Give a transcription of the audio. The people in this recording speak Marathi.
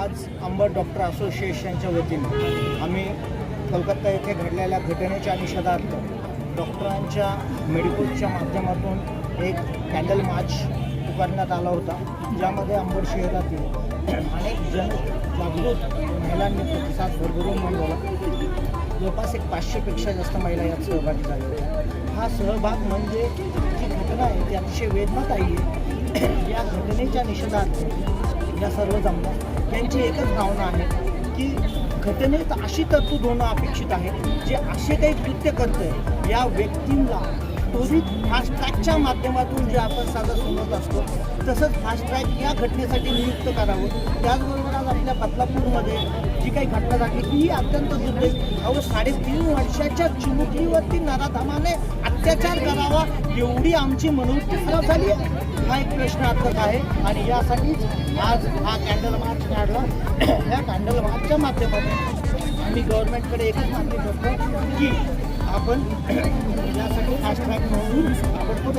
आज अंबड डॉक्टर असोसिएशनच्या वतीनं आम्ही कलकत्ता येथे घडलेल्या घटनेच्या निषेधार्थ डॉक्टरांच्या मेडिकलच्या माध्यमातून एक कॅन्डल मार्च करण्यात आला होता ज्यामध्ये अंबड शहरातील अनेक जन जागृत महिलांनी प्रतिसाद भरभरून नोंदवला जवळपास एक पाचशेपेक्षा जास्त महिला यात सहभागी झाल्या. होत्या हा सहभाग म्हणजे जी घटना आहे ती अतिशय वेदनादायी आहे. या घटनेच्या निषेधार्थ या सर्व जमतात यांची एकच भावना आहे की घटनेत अशी तरतूद होणं अपेक्षित आहे जे असे काही कृत्य करतंय या व्यक्तींना त्वरित फास्ट ट्रॅकच्या माध्यमातून जे आपण सादर सुनत असतो तसंच फास्ट्रॅक या घटनेसाठी नियुक्त करावं. त्याचबरोबर आज आपल्या बदलापूरमध्ये जी काही घटना झाली ती अत्यंत दुर्दैव. अहो साडेतीन वर्षाच्या चिमुकलीवरती नराधामाने अत्याचार करावा एवढी आमची मनोवृत्ती खराब झाली हा एक प्रश्नार्थक आहे आणि यासाठीच आज हा कॅन्डल मार्च काढला. या कॅन्डल मार्चच्या माध्यमातून आम्ही गव्हर्नमेंटकडे एकच मागणी करतो की आपण यासाठी फास्ट ट्रॅक म्हणून आपण तो